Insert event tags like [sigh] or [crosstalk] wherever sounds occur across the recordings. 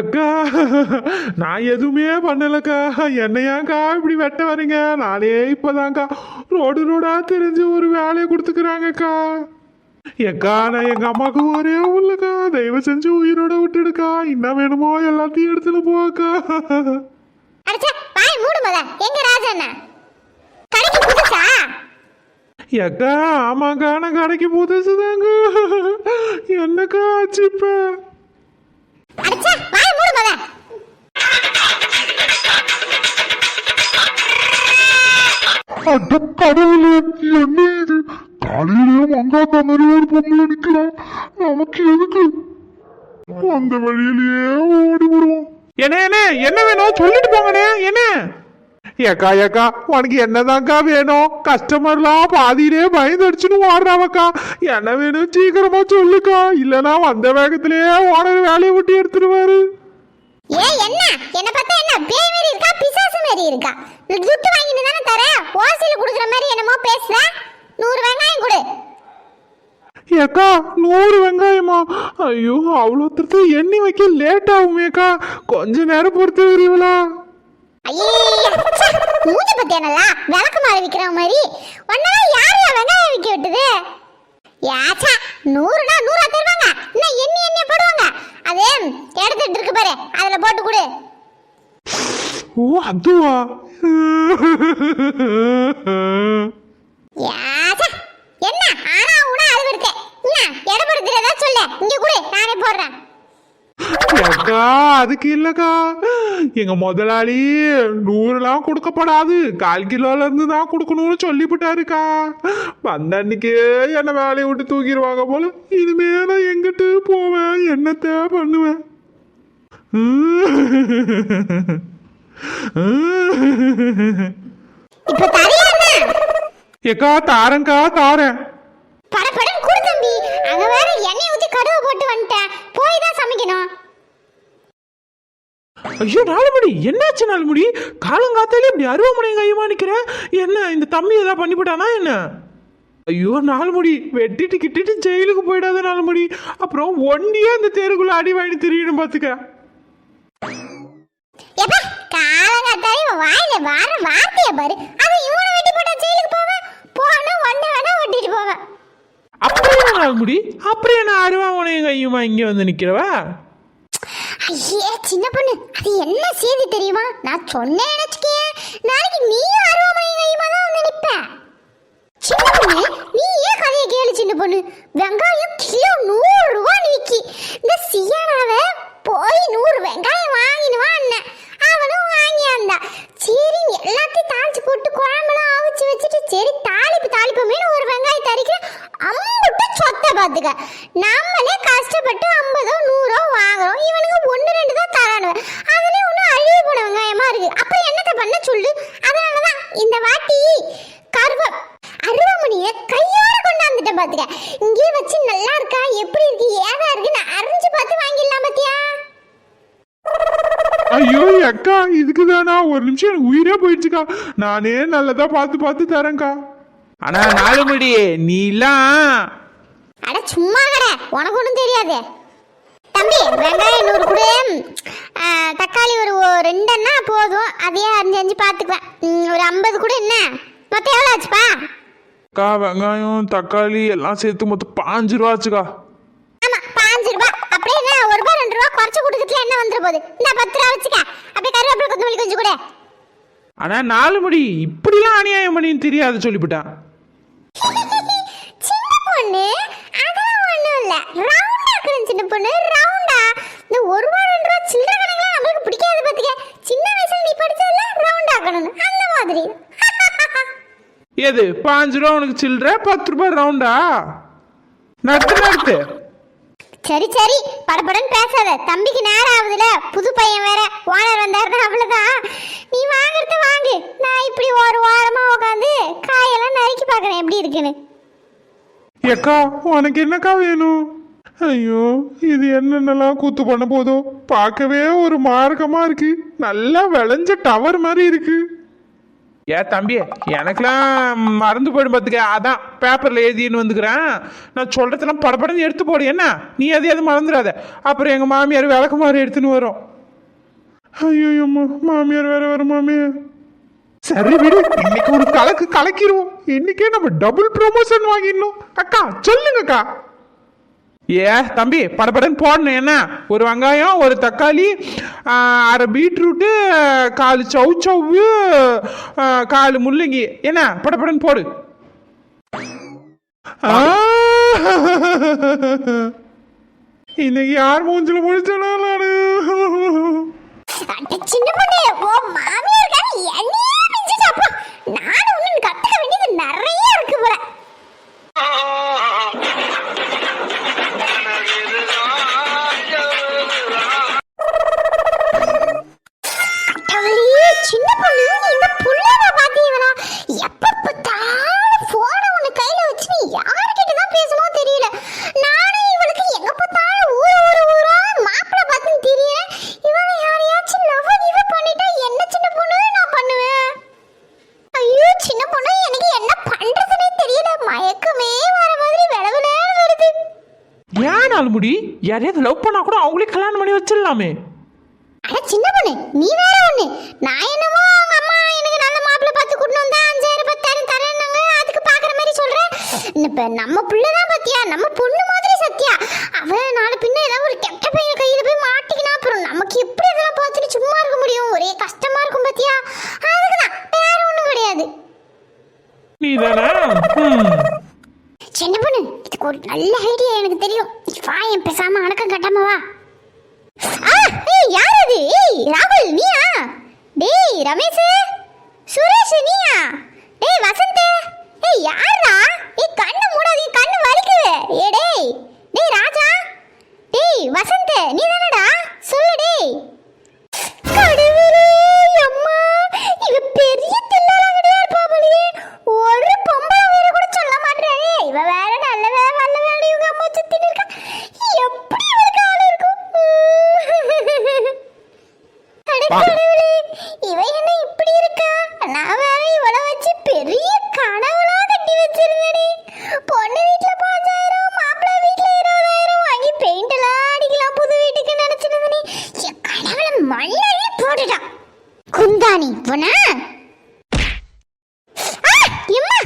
அக்கா நான் எதுவுமே பண்ணலக்கா. என்னையாக்கா இப்படி வெட்ட வரீங்க நானே இப்பதான்க்கா. ரோடு ரோடா தெரிஞ்சு ஒரு வேலையை கொடுத்துக்கிறாங்கக்கா. ஏக்கா நான் எங்க அம்மாவுக்கு ஒரே உள்ளக்கா தயவு செஞ்சு உயிரோட விட்டுடுக்கா. என்ன வேணுமோ எல்லாத்தையும் எடுத்துட்டு போக்கா ஏக்கா ஆமாக்கா நான் கடைக்கு புதுசுதாங்க. என்னக்கா ஆச்சு இப்போ அடிச்சா வாய் மூடு முத அட கடவுளே என்ன இது காலையிலேயே மங்காத்தா மாதிரி ஒரு பொம்பளை நிக்கிறான் நமக்கு எதுக்கு? அந்த வழியிலேயே ஓடி என்ன என்ன என்ன வேணும் சொல்லிட்டு போங்கண்ணே என்ன. ஏக்கா ஏக்கா உனக்கு என்னதான்க்கா வேணும்? கஸ்டமர்லாம் பாதியிலே பயந்து அடிச்சுன்னு ஓடுறாவக்கா என்ன வேணும் சீக்கிரமா சொல்லுக்கா. இல்லனா வந்த வேகத்திலேயே ஓனர் வேலையை விட்டு எடுத்துருவாரு. ஏ என்ன? என்ன பார்த்தா என்ன? பேய் மாதிரி இருக்கா? பிசாசு மாதிரி இருக்கா? துட்டு வாங்கிட்டு தானே தர? ஓசியில் குடுக்குற மாதிரி என்னமோ பேசுற? நூறு வெங்காயம் கொடு. ஏக்கா நூறு வெங்காயமா? ஐயோ அவ்வளோ எண்ணி வைக்க லேட் ஆகுமேக்கா. கொஞ்ச நேரம் பொறுத்து வரீங்களா ஐயே மூஞ்சி பத்தியானல்லா விளக்கு மாறி விக்கிற மாதிரி. ஒன்னா யார் வெங்காயம் விக்க விட்டது? யாச்சா நூறுனா நூறா தருவாங்க. இன்னும் எண்ணி எண்ணி போடுவாங்க? அது எடுத்துட்டு இருக்கு பாரு அதுல போட்டு கொடு. ஓ அதுவா? யாச்சா என்ன? ஆனா உனா அளவு இருக்கு என்ன எடப்படுத்துறதா சொல்லு. இங்க கொடு நானே போடுறேன். ஏக்கா அதுக்கு இல்லக்கா. எங்க முதலாளி நூறுலாம் கொடுக்கப்படாது. கால் கிலோல இருந்து தான் கொடுக்கணும்னு சொல்லிவிட்டாருக்கா. வந்த அன்னைக்கே என்னை வேலையை விட்டு தூக்கிடுவாங்க போல. இனிமே நான் எங்கிட்டு போவேன்? என்னத்த பண்ணுவேன்? ஏக்கா தாரேன்க்கா தாரேன் படப்படம் கொடு தம்பி அங்க வேற கடுகு போட்டு வந்துட்டேன். போய் தான் சமைக்கணும். ஐயோ நாலுமணி என்னாச்சு நாலுமணி காலங்காத்தாலே இப்படி அருவமனை கையுமா நிக்கிற? என்ன இந்த தம்பி ஏதாவது பண்ணிவிட்டானா என்ன? ஐயோ நாலுமணி வெட்டிட்டு கிட்டிட்டு ஜெயிலுக்கு போயிடாத நாலுமணி அப்புறம் ஒண்டியே அந்த தெருக்குள்ள அடி வாங்கி திரியணும் பாத்துக்க. எப்பா காலங்காத்தாலே வாயில வார வார்த்தைய பாரு. அது இவனை வெட்டி போட்டா ஜெயிலுக்கு போவேன் போனா ஒன்ன வேணா ஒட்டிட்டு போவேன் அப்புறம் என்ன நாலுமுடி அப்புறம் என்ன அருவாமனையும் கையுமா இங்க வந்து நிக்கிறவ? ஐயே சின்ன பொண்ணு அது என்ன செய்தி தெரியுமா? நான் சொன்னேன் நினைச்சுக்கே நாளைக்கு நீயும் அருவாமனை கையுமா தான் வந்து நிற்பேன் சின்ன பொண்ணு நீ ஏன் கதையை கேளு சின்ன பொண்ணு. வெங்காயம் கிலோ நூறு ரூபா நிக்கி. இந்த சியானாவை போய் நூறு வெங்காயம் வாங்கினுவா அண்ணன் அவனும் வாங்கியாந்தா. சரி எல்லாத்தையும் தாளிச்சு போட்டு குழம்பெல்லாம் அவிச்சு வச்சுட்டு சரி தாளிப்பு தாளிப்புமே ஒரு வெங்காயம் தரிக்கிறேன் அம்புட்டு சொத்தை பார்த்துக்க நம்மளே கஷ்டப்பட்டு ஐம்பதோ நூறோ வாங்குறோம். இவனுக்கு ஒன்று ரெண்டு தான் தரானுவ அதுலேயே ஒன்றும் அழுகி போன வெங்காயமா இருக்கு. அப்புறம் என்னத்தை பண்ண சொல்லு? அதனால தான் இந்த வாட்டி கருவ அருவாமணியை கையோட கொண்டாந்துட்டேன் பார்த்துக்க இங்கேயே வச்சு நல்லா இருக்கா? எப்படி இருக்கு? ஏதா இருக்கு நான் அரைஞ்சு பார்த்து வாங்கிடலாம் பார்த்தியா ஐயோ அக்கா இதுக்கு தானா ஒரு நிமிஷம் எனக்கு உயிரே போயிடுச்சுக்கா. நானே நல்லதா பார்த்து பார்த்து தரேன்க்கா. ஆனா நாலுமடி நீலாம் உனக்கு ஒன்றும் தெரியாது. தம்பி வெங்காயம் நூறு கொடு. தக்காளி ஒரு ரெண்டெண்ணா போதும். அதையே அரிஞ்சு அரிஞ்சு பார்த்துக்குவேன் ஒரு ஐம்பது கூட என்ன? மொத்தம் எவ்வளோ ஆச்சுப்பா? அக்கா வெங்காயம் தக்காளி எல்லாம் சேர்த்து மொத்தம் பாஞ்சு ரூபா ஆச்சுக்கா. ஆமாம் பாஞ்சு ரூபா. அப்படியே என்ன ஒரு ரூபா ரெண்டு ரூபா குறைச்சி கொடுக்கறதுல என்ன வந்துட போகுது? இந்த பத்து ரூபா வச்சுக்க. அப்படியே கருவேப்பிலை கொத்தமல்லி கொஞ்சம் கூட. ஆனா நாலு மணி இப்படிலாம் அநியாயம் பண்ணின்னு தெரியாது சொல்லிவிட்டான். சின்ன பொண்ணு அதெல்லாம் ஒண்ணும் இல்ல ரவுண்டா இருக்கணும் சின்ன பொண்ணு ரவுண்டா. இந்த ஒரு ரூபா ரெண்டு ரூபா சில்லற கணக்குலாம் நம்மளுக்கு பிடிக்காது பாத்துக்க. சின்ன வயசுல நீ படிச்சதுல ரவுண்டா ஆக்கணும் அந்த மாதிரி. எது? பாஞ்சு ரூபா உனக்கு சில்லற பத்து ரூபாய் ரவுண்டா? நடத்து நடத்து. சரி சரி. படபடன்னு பேசாத. தம்பிக்கு நேரம் ஆகுதுல. புது பையன் வேற. ஓனர் வந்தாருன்னா அவ்வளவுதான். நீ வாங்குறத வாங்கு. நான் இப்படி ஒரு வாரமா உட்காந்து காயெல்லாம் நறுக்கி பார்க்கறேன். எப்படி இருக்குன்னு. ஏக்கா உனக்கு என்னக்கா வேணும்? ஐயோ இது என்னென்னலாம் கூத்து பண்ண போதோ? பார்க்கவே ஒரு மார்க்கமா இருக்கு. நல்லா விளைஞ்ச டவர் மாதிரி இருக்கு. ஏ தம்பி எனக்கெல்லாம் மறந்து போயிடும் பார்த்துக்க அதான் பேப்பரில் எழுதின்னு வந்துக்கிறேன். நான் சொல்கிறதெல்லாம் படப்படன்னு எடுத்து போடு. என்ன? நீ எதையாவது மறந்துடாத. அப்புறம் எங்கள் மாமியார் விளக்குமாறு எடுத்துன்னு வரும். ஐயோ அம்மா மாமியார் வேற வர மாமியார். சரி விடு. இன்னைக்கு ஒரு கலக்கு கலக்கிடுவோம் இன்னைக்கே நம்ம டபுள் ப்ரொமோஷன் வாங்கிடணும். அக்கா சொல்லுங்கக்கா. ஏ தம்பி படப்படன்னு போடணும். என்ன? ஒரு வெங்காயம் ஒரு தக்காளி அரை பீட்ரூட்டு காலு சவு சவ்வு காலு முள்ளங்கி. என்ன? படப்படன்னு போடு. ஆ! இன்னைக்கு யார் மூஞ்சில முடிச்சாலும் சின்ன பொண்ணு ஓ மாமியார் நானும் கத்துக்க வேண்டியது நிறைய சின்ன பொண்ணு இந்த புள்ளைய பாத்தீங்களா? எப்ப பார்த்தாலும் போனை ஒண்ணு கையில வச்சு நீ யார்கிட்ட தான் பேசுமோ தெரியல. நானும் இவளுக்கு எங்க பார்த்தாலும் ஊரு ஊரு ஊரா மாப்பிள்ளை பார்த்து தெரியல இவளை யாரையாச்சும் லவ் இவ பண்ணிட்டா என்ன சின்ன பொண்ணு நான் பண்ணுவேன்? ஐயோ சின்ன பொண்ணு எனக்கு என்ன பண்றதுனே தெரியல. மயக்கமே வர மாதிரி விளவிலேன்னு வருது. ஏன் நாள் முடி யாரையாவது லவ் பண்ணா கூட அவங்களே கல்யாணம் பண்ணி வச்சிடலாமே. அட சின்ன பொண்ணு நீ வேற ஒண்ணு. நான் என்னமோ அவங்க அம்மா எனக்கு நல்ல மாப்பிள்ளை பார்த்து கூட்டு வந்தா அஞ்சாயிரம் பத்தாயிரம் தரேன்னாங்க அதுக்கு பாக்குற மாதிரி சொல்றேன் இப்ப நம்ம புள்ள தான் பாத்தியா நம்ம பொண்ணு மாதிரி சத்யா. அவ நாளை பின்ன ஏதாவது ஒரு கெட்ட பையன் கையில போய் மாட்டிக்கினா அப்புறம் நமக்கு எப்படி இதெல்லாம் பார்த்துட்டு சும்மா இருக்க முடியும்? ஒரே கஷ்டமா இருக்கும் பாத்தியா? அதுக்கு தான் வேற ஒண்ணும் கிடையாது. நீ தானே ம். சின்ன பொண்ணு இதுக்கு ஒரு நல்ல ஐடியா எனக்கு தெரியும் வா என் பேசாம அடக்கம் கட்டாம வா ஆ ஏய் யார் அது ஏய் ராகுல் நீயா டேய் ரமேஷ் சுரேஷ் நீயா டேய் வசந்த் ஏய் யாரா ஏய் கண்ணு மூடாதீ கண்ணு வலிக்குது ஏ டேய் டேய் ராஜா டேய் வசந்த் நீ தானடா சொல்லு டேய் கடவுளே அம்மா இவ பெரிய தில்லாலங்கடியா இருப்பா போலயே ஒரு பொம்பளை வேற கூட சொல்ல மாட்டேறே இவ வேற நல்லவே வல்லவே இவங்க அம்மா சுத்திட்டு இருக்கா எப்படி இவளுக்கு ஆளு இருக்கும் அட கடவுளே இவ என்ன இப்படி இருக்கா நான் வேற இவள வச்சு பெரிய கனவுலாம் கட்டி வச்சிருந்தேனே பொண்ணு வீட்ல பாஞ்சாயிரம் மாப்பிள்ளை வீட்ல இருபதாயிரம் வாங்கி பெயிண்ட் எல்லாம் அடிக்கலாம் புது வீட்டுக்கு நினைச்சிட்டு இருந்தேனே என் கனவுல மண்ணவே போட்டுட்டான் குந்தாணி போனா ஆ, எம்மா.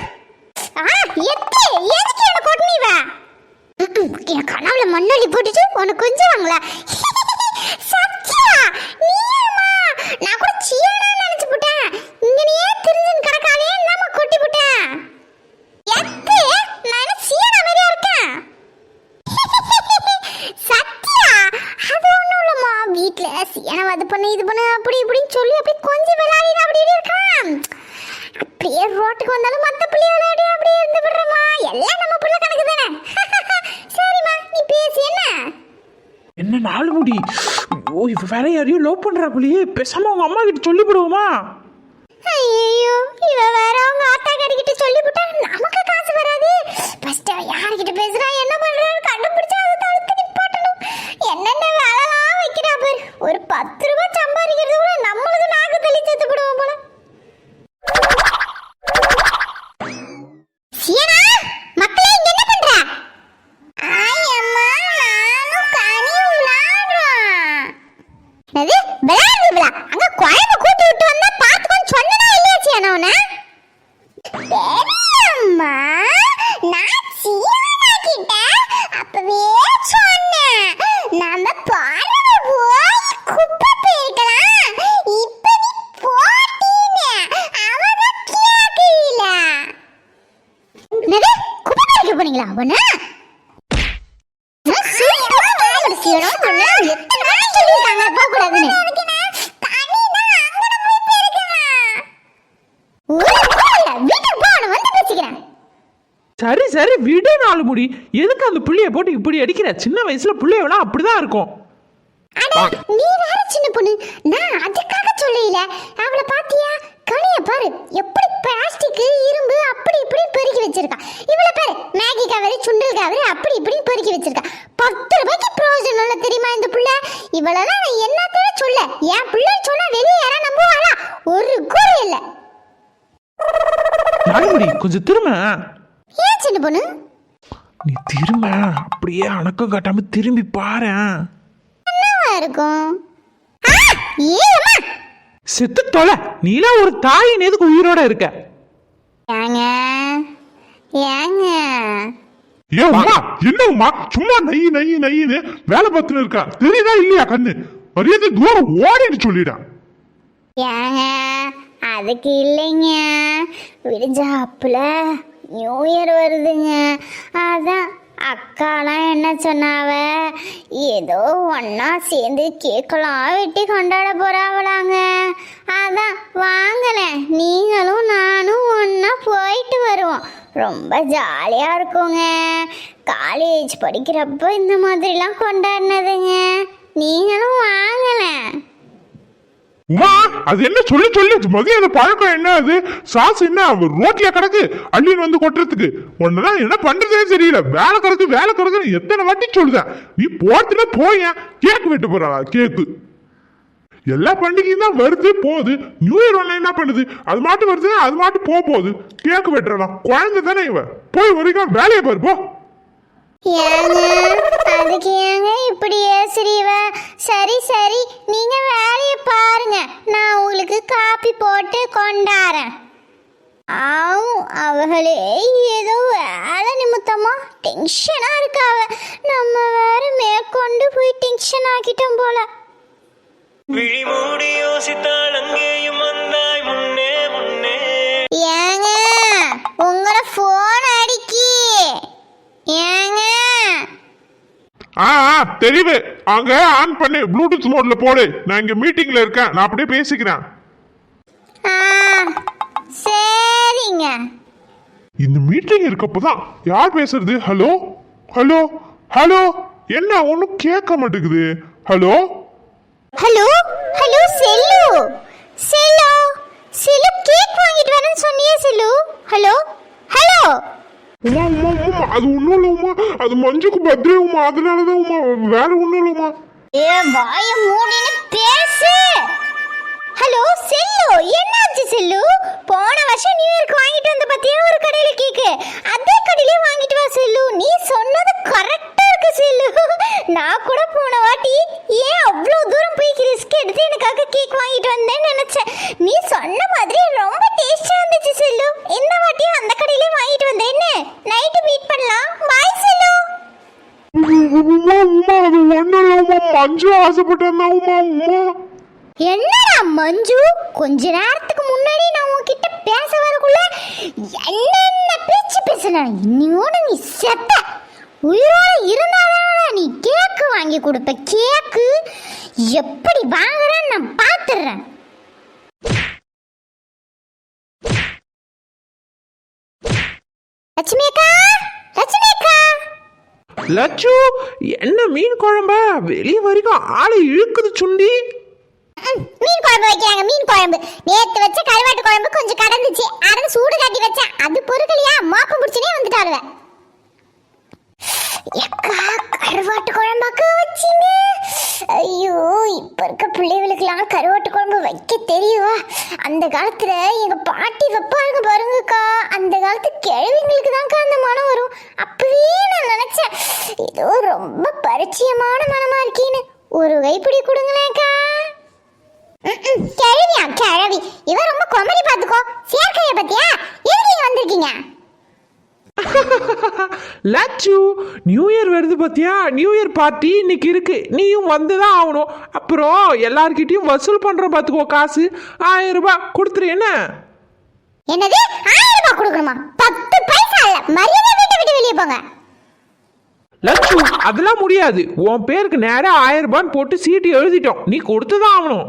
ஆ, எத்தே, எதுக்கு என்னை கொட்டுன இவ? ம்ம், என் கனவுல மண்ணள்ளி போட்டுட்டு உனக்கு கொஞ்சுவாங்களா சத்யா நீயாம்மா நான் கூட சியானா நினைச்சு போட்டேன் இங்கனையே திரிஞ்சுன்னு கிடக்காதே நாம கொட்டி போட்டேன் எத்தே நான் என்ன சியானா மாதிரியா இருக்கேன் சத்யா அது ஒண்ணும் இல்லம்மா வீட்ல சீன அது பண்ணு இது பண்ணு அப்படி இப்படின்னு சொல்லி அப்படி கொஞ்சம் விளையாடினா அப்படி இப்படி இருக்கான் அப்படியே ரோட்டுக்கு வந்தாலும் மத்த பிள்ளை விளையாடி அப்படியே இருந்து விடுறமா எல்லாம் நம்ம பிள்ளை கணக்கு தானே சரிம்மா நீ பேசி என்ன என்ன நாலு முடி ஐயோ இவ வேற யாரையும் லவ் பண்ணுறா போலியே. பேசாமல் அவங்க அம்மா கிட்ட சொல்லி போடுவோமா ஐயோ இவ வேற அவங்க ஆத்தா கிட்ட சொல்லி விட்டா நமக்கு காசு வராது ஃபர்ஸ்ட் யார்கிட்ட பேசுறா என்ன பண்றான்னு கண்டுபிடிச்சு அதை தடுத்து நிப்பாட்டணும் என்னென்ன வேலைலாம் வைக்கிறா பாரு ஒரு பத்து ரூபாய் சம்பாதிக்கிறது கூட நம்மளுக்கு நாக்கு தள்ளி செத்து போடுவோம் போல சியனா மக்களே இங்க என்ன பண்ற ஆயம்மா நானும் கனி விளையாடுறோம் என்னது விளையாடுவீங்களா அங்க குழம்பு கூட்டி விட்டு வந்தா பாத்துக்கோன்னு சொன்னனா இல்லையா சியானா உன்ன பெரியம்மா நான் சியானா கிட்ட அப்பவே சொன்னேன் நம்ம பார்வதி போய் குப்பை போயிருக்கலாம் இப்ப நீ போட்டீங்க அவதான் கேட்கல என்னது குப்பை பறிக்க போனீங்களா ஒண்ணு நான் சொல்லிட்டேன் வாயோட சீரம் சொன்னா எத்தனை நாள் சொல்லியிருக்காங்க போக கூடாதுன்னு வீட்டுக்கு வந்து பேசிக்கிறேன் சரி சரி விடு நாலு முடி எதுக்கு அந்த புள்ளைய போட்டு இப்படி அடிக்கிற? சின்ன வயசுல புள்ளைய வேணா அப்படிதான் இருக்கும். அட நீ வேற சின்ன பொண்ணு. நான் அதுக்காக சொல்லல. அவளை பாத்தியா? கனிய பாரு. எப்படி பிளாஸ்டிக் இரும்பு அப்படி இப்படி பெருக்கி வச்சிருக்கா. இவள பாரு மேகி கவரு சுண்டல் கவரு அப்படி இப்படி பெருக்கி வச்சிருக்கா. பத்து ரூபாய்க்கு பிரயோஜனம் இல்ல தெரியுமா இந்த புள்ள? இவளெல்லாம் நான் என்னத்தோட சொல்ல? என் பிள்ளை சொன்னா வெளியே யாரா நம்புவாளா? ஒரு கூறு இல்ல. கண்ணுமுடி கொஞ்சம் திரும்ப. ஏன் சின்ன பொண்ணு? நீ திரும்ப. அப்படியே அணக்கம் காட்டாம திரும்பி பாரேன் என்னவா இருக்கும்? ஆ, ஏம்மா செத்து தொலை நீலாம் ஒரு தாயின் எதுக்கு உயிரோட இருக்க? ஏங்க ஏங்க. ஏன் உமா என்ன உமா? சும்மா நெய் நெய் நெய்ன்னு வேலை பார்த்துன்னு இருக்கா? தெரியுதா இல்லையா கண்ணு? மரியாதை தூரம் ஓடிட்டு சொல்லிடா ஏங்க அதுக்கு இல்லைங்க. விடிஞ்சாப்புல நியூ இயர் வருதுங்க. அதான் அக்காலாம் என்ன சொன்னாவ? ஏதோ ஒன்றா சேர்ந்து கேக்கலாம் வெட்டி கொண்டாட போறாவளாங்க. அதான் வாங்கலை நீங்களும் நானும் ஒன்றா போயிட்டு வருவோம். ரொம்ப ஜாலியாக இருக்குங்க. காலேஜ் படிக்கிறப்போ இந்த மாதிரிலாம் கொண்டாடினதுங்க. நீங்களும் வாங்கலேன் உமா அது என்ன சொல்லி சொல்லி. மதியம் பழக்கம் என்ன அது? சாஸ் என்ன? ரோட்லயா கிடக்கு அள்ளின்னு வந்து கொட்டுறதுக்கு. ஒன்னதான் என்ன பண்றதே தெரியல. வேலை கிடக்கு வேலை கிடக்கு எத்தனை வாட்டி சொல்லுதேன் நீ போறதுல போயேன் கேக் வெட்ட போறாளா கேக்கு. எல்லா பண்டிகையும் தான் வருது போகுது. நியூ இயர் ஒன்று என்ன பண்ணுது? அது மாட்டு வருது அது மாட்டு போக போகுது. கேக்கு வெட்டுறலாம் குழந்தை தானே இவ போய் வரைக்கும் வேலையை பாரு போ. ஏங்க அதுக்கு ஏங்க இப்படி ஏசுறீவ? சரி சரி நீங்க வேலையை பாருங்க. நான் உங்களுக்கு காப்பி போட்டு கொண்டாரேன் ஆவும் அவகளே ஏதோ வேலை நிமித்தமா டென்ஷனா இருக்காவ நம்ம வேற மேற்கொண்டு போய் டென்ஷன் ஆக்கிட்டோம் போல. விழிமூடி யோசித்தால் அங்கேயும் வந்தாய். முன்னே முன்னே. ஏங்க உங்கள போன் அடிக்கி ஏங்க? ஆ ஆ, தெரியுது. அங்க ஆன் பண்ணு. ப்ளூடூத் மோட்ல போடு. நான் இங்க மீட்டிங்ல இருக்கேன். நான் அப்படியே பேசிக்கிறேன். ஆ சரிங்க. இந்த மீட்டிங் இருக்கப்பதான் யார் பேசுறது? ஹலோ ஹலோ ஹலோ என்ன? ஒன்றும் கேட்க மாட்டேங்குது. ஹலோ ஹலோ ஹலோ செல்லு. செல்லு? செல்லு கேக் வாங்கிட்டு வரேன்னு சொன்னியே செல்லு. ஹலோ ஹலோ உமா உமா உமா அது ஒன்றும் இல்லை உமா அது மஞ்சுக்கு பர்த்டே உமா அதனால தான் உமா வேற ஒன்றும் இல்லை உமா. ஏ வாய மூடின்னு பேசு. ஹலோ செல்லு என்னாச்சு செல்லு? போன வருஷம் நியூ இயர்க்கு வாங்கிட்டு வந்த பத்தியா? ஒரு கடையில கேக்கு. அதே கடையிலே வாங்கிட்டு வா செல்லு. நீ சொன்னது கரெக்டா இருக்கு செல்லு. நான் கூட போன வாட்டி ஏன் அவ்வளோ தூரம் போய் ரிஸ்க் எடுத்து எனக்காக கேக் வாங்கிட்டு வந்தேன்னு நினைச்சேன். நீ சொன்ன மாதிரி ரொம்ப டேஸ்டா இருந்துச்சு செல்லு இந்த வாட்டி அந்த கடையிலே வாங்கிட்டு வந்தேன் என்ன நைட்டு மீட் பண்ணலாம் பாய் செல்லு உமா உமா அது ஒன்றும் இல்லை உமா மஞ்சு ஆசைப்பட்டேன் உமா உமா. என்னடா மஞ்சு? கொஞ்ச நேரத்துக்கு முன்னாடி நான் உன்கிட்ட பேச வரக்குள்ள என்னென்ன பேச்சு பேசுன? இன்னியோட நீ செத்த. உயிரோட இருந்தாதான் நீ கேக்கு வாங்கி கொடுப்ப கேக்கு? எப்படி வாங்குறேன்னு நான் பார்த்துடுறேன் லட்சுமி அக்கா! லட்சு என்ன மீன் குழம்ப? வெளிய வரைக்கும் ஆளை இழுக்குது சுண்டி. மீன் குழம்பு வைக்கிறாங்க மீன் குழம்பு. நேத்து வச்ச கருவாட்டு குழம்பு கொஞ்சம் கடந்துச்சு. அதை சூடு காட்டி வச்சேன் அது பொறுக்கலையா? மாப்பம் பிடிச்சனே வந்துட்டாருவேன் எக்கா கருவாட்டு குழம்பாக்க வச்சிங்க? ஐயோ இப்போ இருக்க பிள்ளைகளுக்கெல்லாம் கருவாட்டு குழம்பு வைக்க தெரியுவா? அந்த காலத்துல எங்க பாட்டி வைப்பாருங்க பாருங்கக்கா. அந்த காலத்து கிழவிங்களுக்கு தான்க்கா அந்த மனம் வரும். அப்பவே நான் நினைச்சேன். ஏதோ ரொம்ப பரிச்சயமான மனமா இருக்கேன்னு. ஒரு கைப்பிடி கொடுங்களேக்கா கிழவியா? கிழவி. இவ ரொம்ப குமரி பார்த்துக்கோ. சேர்க்கையை பத்தியா எதுக்கு இங்க வந்திருக்கீங்க லட்சு நியூ இயர் வருது பாத்தியா? நியூ இயர் பார்ட்டி இன்னைக்கு இருக்கு. நீயும் வந்து தான் ஆகணும். அப்புறம் எல்லார்கிட்டயும் வசூல் பண்றோம் பார்த்துக்கோ காசு. ஆயிரம் ரூபாய் கொடுத்துரு என்ன? என்னது? ஆயிரம் ரூபாய் கொடுக்கணுமா? பத்து பைசா இல்ல. மரியாதை வீட்டை விட்டு வெளியே போங்க. லட்சு அதெல்லாம் முடியாது. உன் பேருக்கு நேரம் ஆயிரம் ரூபான்னு போட்டு சீட்டு எழுதிட்டோம். நீ கொடுத்து தான் ஆகணும்.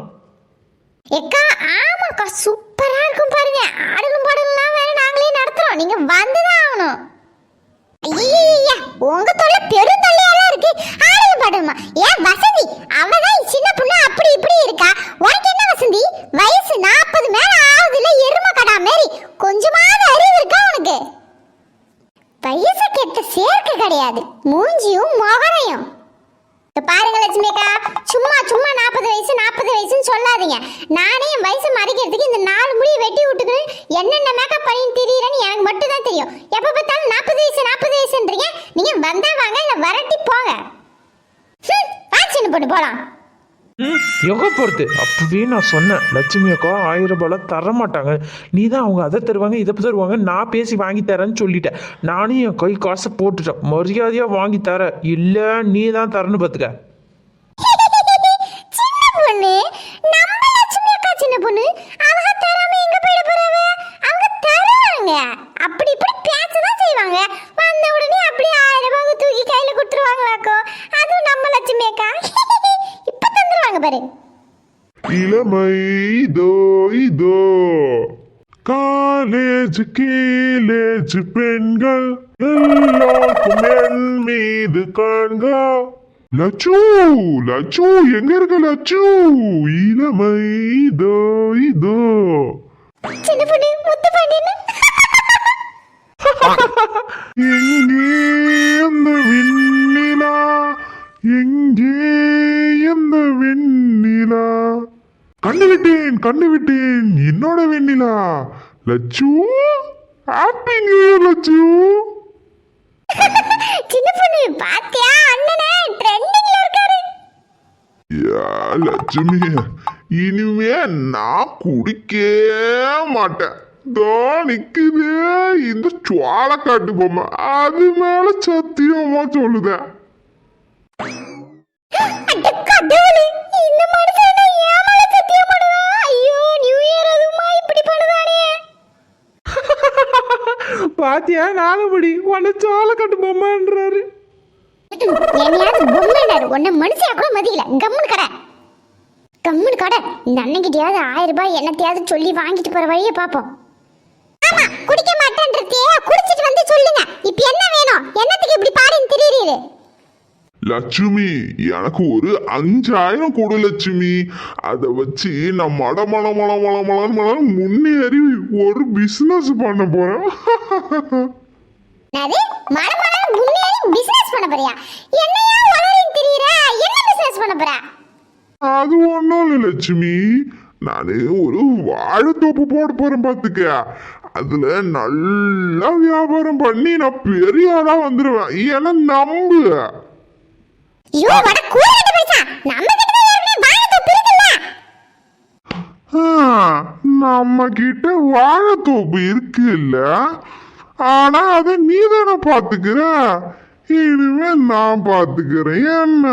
எக்கா ஆமாக்கா. சூப்பரா இருக்கும் பாருங்க. ஆடலும் பாடலாம் வேற நாங்களே நடத்துறோம். நீங்க வந்துதான் ஆகணும். ஐயா உங்க தொல்லை பெரும் தொல்லையாலாம் இருக்கு. ஆளுங்க பாடுமா ஏன் வசந்தி அவதான் சின்ன பொண்ணு அப்படி இப்படி இருக்கா உனக்கு என்ன வசந்தி வயசு நாற்பது மேல ஆகுதுல எரும கடா மாரி கொஞ்சமாவது அறிவு இருக்கா உனக்கு வயசு கெட்ட சேர்க்க கிடையாது மூஞ்சியும் முகரையும் இங்க பாருங்க லட்சுமிக்கா சும்மா சும்மா நாற்பது வயசு நாற்பது வயசுன்னு சொல்லாதீங்க நானே என் வயசை மறைக்கிறதுக்கு இந்த நாலு முடியை வெட்டி விட்டுக்கிட்டு என்னென்ன மேக்கப் பண்ணி திரியிறேன்னு எனக்கு மட்டும் தான் தெரியும் எப்ப பார்த்தாலும் நாற்பது வயசு நாற்பது வயசுன்றீங்க நீங்க வந்தா வாங்க இல்ல வரட்டி போங்க ஹம், வா சின்ன பொண்ணு போலாம் ம் எங்கே போகிறது அப்பவே நான் சொன்னேன் லட்சுமி அக்கா ஆயிரம் ரூபாய்லாம் தர மாட்டாங்க நீ தான் அவங்க அதை தருவாங்க இதை தருவாங்க. நான் பேசி வாங்கி தரேன்னு சொல்லிட்டேன். நானும் என் கை காசை போட்டுட்டேன். மரியாதையாக வாங்கி தர. இல்லை நீ தான் தரணும் பார்த்துக்க சின்ன பொண்ணு. நம்ம அப்படி இப்படி பேசதான் செய்வாங்க. வந்த உடனே அப்படியே ஆயிரம் ரூபாய் தூக்கி கையில கொடுத்துருவாங்களாக்கோ அதுவும் நம்ம லட்சுமி அக்கா. [laughs] இப்ப தந்துருவாங்க பாரு. இளமை இதோ. இதோ காலேஜ் கீழேஜ் பெண்கள் எல்லாருக்கும் என் மீது காண்க. லட்சு லட்சு எங்க இருக்க லட்சு இளமை இதோ. இதோ எங்கே அந்த விண்ணிலா? எங்கே அந்த வெண்ணிலா? கண்ணு விட்டேன் கண்ணு விட்டேன். என்னோட Vennila? Lakshu happy new year Lakshu சின்ன பொண்ணு பாத்தியா? அண்ணனே ட்ரெண்டிங்ல இருக்காரு. யா, லட்சுமி இனிமே நான் குடிக்கவே மாட்டேன். நிக்குது. இந்த சோளக்காட்டு பொம்மை அது மேல சத்தியமா சொல்லுதேன் பாத்தியா? நாலுபடி உன்னை சோள கட்டு பொம்மைன்றாரு. என்னையாவது பொம்மைனாரு உன்னை மனுஷியா கூட மதிக்கல. கம்முன்னு கடை. கம்முன்னு கடை. இந்த அண்ணன்கிட்டயாவது ஆயிரம் ரூபாய் என்னத்தையாவது சொல்லி வாங்கிட்டு போற வழியை பார்ப்போம். ஆமா குடிக்க மாட்டேன்றதே குடிச்சிட்டு வந்து சொல்லுங்க. இப்போ என்ன வேணும்? என்னத்துக்கு இப்படி பாருன்னு தெரியுது லட்சுமி எனக்கு ஒரு அஞ்சாயிரம் கொடு லட்சுமி. அதை வச்சு நான் மட மட மட மட மட முன்னேறி ஒரு பிசினஸ் பண்ண போறேன். அது ஒன்றும் இல்லை லட்சுமி. நான் ஒரு வாழைத்தோப்பு போட போறேன் பார்த்துக்க அதுல நல்லா வியாபாரம் பண்ணி நான் பெரிய ஆளா வந்துருவேன். ஏன்னா நம்பு. ஐயோ வட கூறிட்டு பேசா நம்ம கிட்ட ஏற்கனவே வாழைத்தோப்பு இருக்குல்ல நம்ம கிட்ட வாழைத்தோப்பு இருக்கு இல்ல ஆனா அதை நீ தானே பாத்துக்கிற இனிமே நான் பாத்துக்கிறேன் என்ன?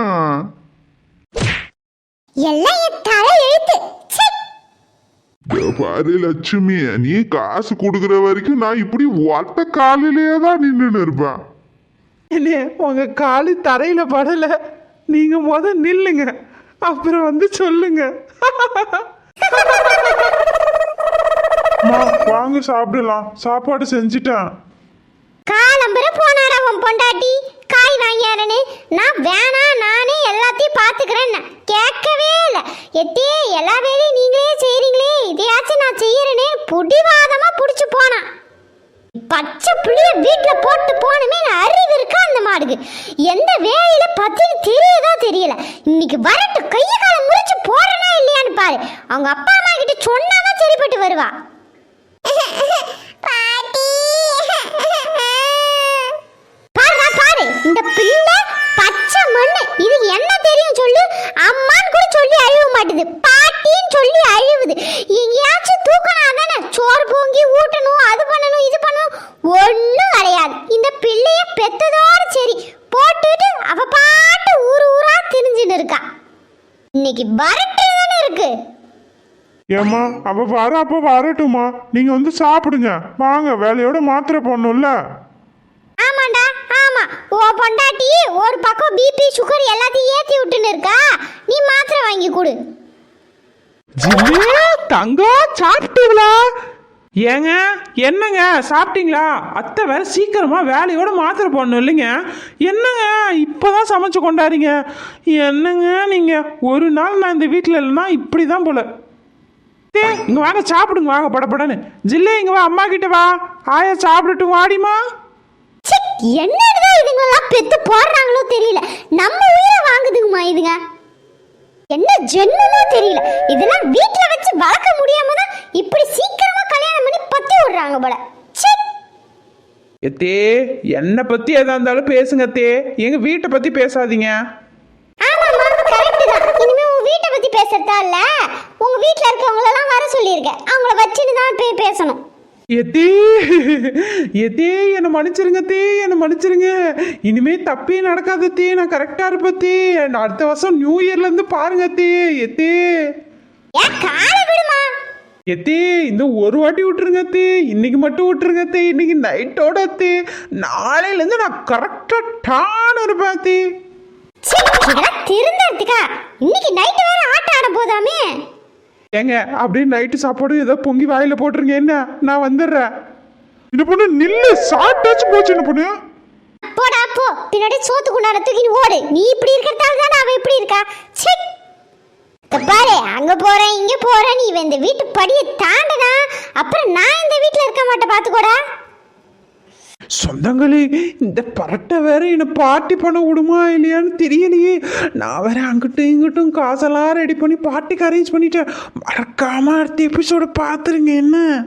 எல்லாம் என் தலை எழுத்து ச்சே. இதோ பாரு லட்சுமி நீ காசு கொடுக்குற வரைக்கும் நான் இப்படி ஒத்த காலிலேயே தான் நின்றுன்னு இருப்பேன். என்னே உங்கள் காலு தரையில் படலை. நீங்கள் முத நில்லுங்க. அப்புறம் வந்து சொல்லுங்க. வாங்க சாப்பிடலாம். சாப்பாடு செஞ்சிட்டேன். காலம்பர போனாரா உன் பொண்டாட்டி? காய் வாங்கியாரனே. நான் வேணா நானே எல்லாத்தையும் பாத்துக்கிறேன்னு கேட்கவே இல்லை. எத்தே எல்லா வேலையும் நீங்களே செய்றீங்களே. இதையாச்சும் நான் செய்யறேனே. புடிவாதமா புடிச்சு போனான் பச்சை புளிய வீட்டுல போட்டு போனுமே அறிவு இருக்கா அந்த மாடுக்கு? எந்த வேலையில பத்தினு தெரியதா தெரியல. இன்னைக்கு வரட்டு கைய கால முறிச்சு போறனா இல்லையான்னு பாரு. அவங்க அப்பா அம்மா கிட்ட சொன்னாதான் சரிப்பட்டு வருவா பாட்டி பாருடா பாரு இந்த பிள்ளை பச்சை மண்ணு இது என்ன தெரியும் சொல்லு அம்மான்னு கூட சொல்லி அழுவ மாட்டுது பாட்டின்னு சொல்லி அழுவுது எங்கேயாச்சும் தூக்கணும் தானே சோறு பொங்கி ஊட்டணும் அது பண்ணணும் இது பண்ணணும் ஒன்றும் கிடையாது இந்த பிள்ளைய பெத்ததோட சரி போட்டுட்டு அவ பாட்டு ஊர் ஊரா திரிஞ்சுன்னு இருக்கா இன்னைக்கு வரட்டு தானே இருக்கு ஏம்மா அவ வர அப்ப வரட்டுமா நீங்க வந்து சாப்பிடுங்க. வாங்க வேலையோட மாத்திரை போடணும்ல. ஆமாண்டா ஆமா. ஓ பொண்டாட்டி ஒரு பக்கம் பிபி சுகர் எல்லாத்தையும் ஏத்தி விட்டுன்னு இருக்கா? நீ மாத்திரை வாங்கி கொடு. தங்கம் சாப்பிட்டீங்களா? ஏங்க என்னங்க சாப்பிட்டீங்களா? அத்தை வேற சீக்கிரமா வேலையோட மாத்திரை போடணும் இல்லைங்க. என்னங்க இப்போதான் சமைச்சு கொண்டாறீங்க என்னங்க நீங்க? ஒரு நாள் நான் இந்த வீட்டில் இல்லைன்னா இப்படி தான் போல. டே இங்க வாங்க சாப்பிடுங்க வாங்க படபடன்னு ஜில்லே இங்க வா அம்மா கிட்ட வா. ஆயா சாப்பிடட்டும் வாடிமா ச்சே, என்னதுதான் இதுங்கெல்லாம் பெத்து போடுறாங்களோ தெரியல. நம்ம உயிரை வாங்குதுங்கம்மா இதுங்க. என்ன ஜென்மமோ தெரியல. இதெல்லாம் வீட்ல வச்சு வளர்க்க முடியாம தான் இப்படி சீக்கிரமா கல்யாணம் பண்ணி பத்தி விடுறாங்க போல. எத்தே என்னை பத்தி எதா இருந்தாலும் பேசுங்க அத்தே. எங்க வீட்டை பத்தி பேசாதீங்க ஆமாம்மா கரெக்ட் தான் இனிமே பத்தி பேசுறதா இல்ல? உங்க வீட்ல இருக்கவங்கள எல்லாம் வர சொல்லியிருக்கேன் அவங்கள வச்சுட்டு தான் போய் பேசணும். எத்தே எத்தே என்னை மன்னிச்சிருங்க தே என்னை மன்னிச்சிருங்க. இனிமே தப்பே நடக்காத தே நான் கரெக்டா இருப்பத்தே அடுத்த வருஷம் நியூ இயர்ல இருந்து பாருங்க தே எத்தே. எத்தே இந்த ஒரு வாட்டி விட்டுருங்க தே. இன்னைக்கு மட்டும் விட்டுருங்க தே. இன்னைக்கு நைட்டோட தே. நாளையில இருந்து நான் கரெக்டா டான் இருப்பேன் தே. திருந்தறதுக்கா இன்னைக்கு நைட்டு போதாமே? ஏங்க அப்படியே நைட்டு சாப்பாடு ஏதோ பொங்கி வாயில போட்டுருங்க. என்ன? நான் வந்துடுறேன். இந்த பொண்ணு நில்லு சாப்பிட்டாச்சு போச்சு என்ன பொண்ணு. போடா போ. பின்னாடி சோத்து குண்டான தூக்கி ஓடு. நீ இப்படி இருக்கிறதால தானே அவ இப்படி இருக்கா? இத பாரு அங்க போறேன் இங்க போறேன் நீ இந்த வீட்டு படியை தாண்டனா அப்புறம் நான் இந்த வீட்ல இருக்க மாட்டேன் பாத்துக்கோடா சொந்தங்களே இந்த பரட்டை வேற என்னை பாட்டி பண்ண விடுமா இல்லையான்னு தெரியலையே. நான் வேற அங்கிட்டும் இங்கிட்டும் காசெல்லாம் ரெடி பண்ணி பாட்டிக்கு அரேஞ்ச் பண்ணிட்டேன். மறக்காமல் அடுத்த எபிசோட பார்த்துருங்க என்ன?